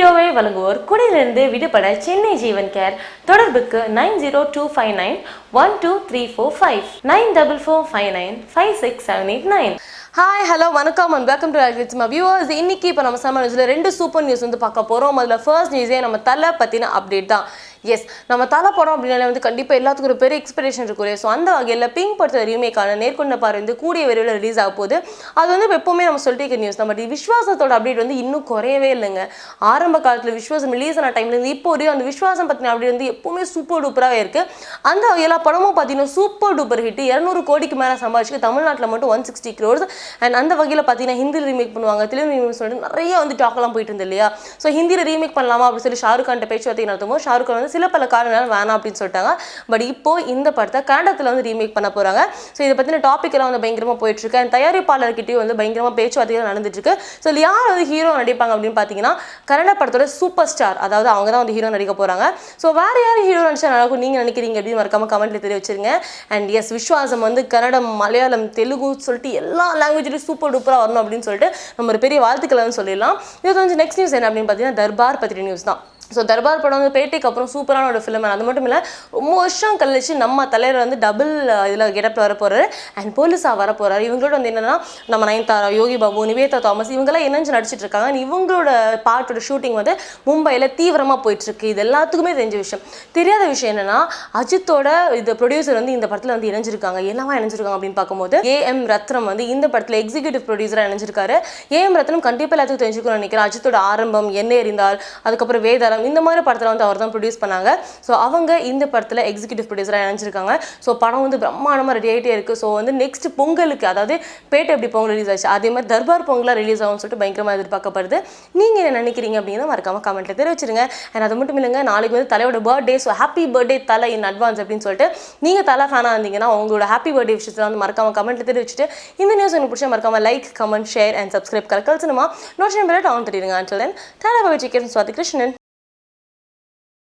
வீடியோவை வழங்குவோர் குடியிலிருந்து விடுபட சென்னை ஜீவன் கேர் தொடர்புக்கு nine zero two five nine one two three four five nine double four five nine five six seven eight nine. Hi hello வணக்கம் and welcome to அல்கிட்ஸ்மா viewers இன்னைக்கு இப்போ நம்ம சமர் நியூஸில் ரெண்டு சூப்பர் நியூஸ் வந்து பார்க்க போகிறோம் அதில் ஃபர்ஸ்ட் நியூஸே நம்ம தலை பற்றின அப்டேட் தான். எஸ் நம்ம தலை படம் அப்படின்னாலே வந்து கண்டிப்பாக எல்லாத்துக்கும் ஒரு பெரிய எக்ஸ்பெக்டேஷன் இருக்கும் ஸோ அந்த வகையில் பிங்க் படத்தில் ரீமேக்கான நேர்கொண்ட பாரு வந்து கூடிய விரைவில் ரிலீஸ் ஆக போகுது. அது வந்து எப்பவுமே நம்ம சொல்லிட்டு இருக்க நியூஸ் நம்ம விஸ்வாசத்தோட அப்டேட் வந்து இன்னும் குறையவே இல்லைங்க. ஆரம்ப காலத்தில் விஸ்வாசம் ரிலீஸ் ஆன டைம்லேருந்து இப்போ வரையும் அந்த விஸ்வாசம் பற்றின அப்டேட் வந்து எப்பவுமே சூப்பர் டூப்பராகவே இருக்கு. அந்த வகையில் படமும் பார்த்தீங்கன்னா சூப்பர் டூப்பர் ஹிட் இரநூறு கோடிக்கு மேலே சம்பாதிச்சு தமிழ்நாட்டில் மட்டும் ஒன் சிக்ஸ்டி க்ரோர்ஸ் அண்ட் அந்த வகையில் பார்த்தீங்கன்னா ஹிந்தியில் ரீமேக் பண்ணுவாங்க. தெலுங்கு ரீமேக் சொல்லிட்டு நிறைய வந்து டாக்லாம் போயிட்டு இருந்தது இல்லையா? ஸோ ஹிந்தியில் ரீமேக் பண்ணலாமா அப்படின்னு சொல்லி ஷாருக் கான்ட்ட பேச்சுவார்த்தை நடத்தும் ஷாருக் கான் வந்து சில பல காரணங்கள் வேணாம் அப்படின்னு சொல்லிட்டாங்க. பட் இப்போ இந்த படத்தை கன்னடத்தில் வந்து ரீமேக் பண்ண போறாங்க. ஸோ இதை பற்றின டாபிக் எல்லாம் வந்து பயங்கரமாக போயிட்டு இருக்கு. அண்ட் தயாரிப்பாளர்கிட்டயும் வந்து பயங்கரமாக பேச்சுவார்த்தைகள் நடந்துட்டு இருக்கு. ஸோ யார் வந்து ஹீரோ நடிப்பாங்க அப்படின்னு பார்த்தீங்கன்னா கன்னட படத்தோட சூப்பர் ஸ்டார் அதாவது அவங்க தான் வந்து ஹீரோ நடிக்க போறாங்க. ஸோ வேற யார் ஹீரோ நடிச்சா நல்லா இருக்கும்? நீங்க நினைக்கிறீங்க அப்படின்னு மறக்காம கமெண்ட்ல தெரிய வச்சிருங்க அண்ட் எஸ் விஸ்வாசம் வந்து கன்னடம் மலையாளம் தெலுங்கு சொல்லிட்டு எல்லா லாங்குவேஜ்லையும் சூப்பர் டூப்பராக வரணும் அப்படின்னு சொல்லிட்டு நம்ம ஒரு பெரிய வாழ்த்துக்கள் வந்து சொல்லிடலாம். இது வந்து நெக்ஸ்ட் நியூஸ் என்ன அப்படின்னு பார்த்தீங்கன்னா தர்பார் பத்திரி நியூஸ் தான். ஸோ தர்பார் படம் வந்து பேட்டைக்கு அப்புறம் சூப்பரான ஒரு ஃபிலிம் அது மட்டும் இல்லை ரொம்ப வருஷம் கழிச்சு நம்ம தலைவர் வந்து டபுள் இதில் கெட்டப்பில் வர போகிறாரு அண்ட் போலீஸாக வர போகிறாரு இவங்களோட வந்து என்னென்னா நம்ம நயன்தாரா யோகி பாபு நிவேதா தாமஸ் இவங்கெல்லாம் இணைஞ்சு நடிச்சிட்டு இருக்காங்க. இவங்களோட பாட்டோட ஷூட்டிங் வந்து மும்பையில் தீவிரமாக போயிட்டுருக்கு. இது எல்லாத்துக்குமே தெரிஞ்ச விஷயம். தெரியாத விஷயம் என்னென்னா அஜித்தோட இது ப்ரொடியூசர் வந்து இந்த படத்தில் வந்து இணைஞ்சிருக்காங்க. என்னவா இணைஞ்சிருக்காங்க அப்படின்னு பார்க்கும்போது ஏ எம் ரத்னம் வந்து இந்த படத்தில் எக்ஸிக்யூட்டிவ் ப்ரொடியூசராக இணைஞ்சிருக்காரு. ஏ எம் ரத்னம் கண்டிப்பாக எல்லாத்துக்கும் தெரிஞ்சுக்கணும்னு நினைக்கிறேன். அஜித்தோட ஆரம்பம் என்ன எறிந்தால் அதுக்கப்புறம் வேதாரம் இந்த மாதிரி படத்தில் வந்து அவர் தான் ப்ரொடியூஸ் பண்ணாங்க. ஸோ அவங்க இந்த படத்தில் எக்ஸிக்யூட்டிவ் ப்ரொடியூசராக இணைஞ்சிருக்காங்க. ஸோ படம் வந்து பிரம்மாண்டமாக ரெடி ஆகிட்டே இருக்குது ஸோ வந்து நெக்ஸ்ட் பொங்கலுக்கு அதாவது பேட்டை எப்படி பொங்கல் ரிலீஸ் ஆச்சு அதே மாதிரி தர்பார் பொங்கலாக ரிலீஸ் ஆகும்னு சொல்லிட்டு பயங்கரமாக எதிர்பார்க்கப்படுது. நீங்கள் என்ன நினைக்கிறீங்க அப்படின்னு மறக்காம கமெண்ட்டில் தெரிவிச்சிருங்க. அண்ட் அது மட்டும் இல்லைங்க நாளைக்கு வந்து தலையோட பர்த்டே ஸோ ஹாப்பி பர்த்டே தலை இன் அட்வான்ஸ் அப்படின்னு சொல்லிட்டு நீங்கள் தலை ஃபேனாக இருந்தீங்கன்னா உங்களோட ஹாப்பி பர்த்டே விஷயத்தில் வந்து மறக்காம கமெண்ட்டில் தெரிவிச்சுட்டு இந்த நியூஸ் எனக்கு பிடிச்ச மறக்காம like comment share and subscribe Kalakkal cinema notification bell on தெரியுங்க அண்ட் தென் தலை பவி சிக்கன் சுவாதி கிருஷ்ணன்.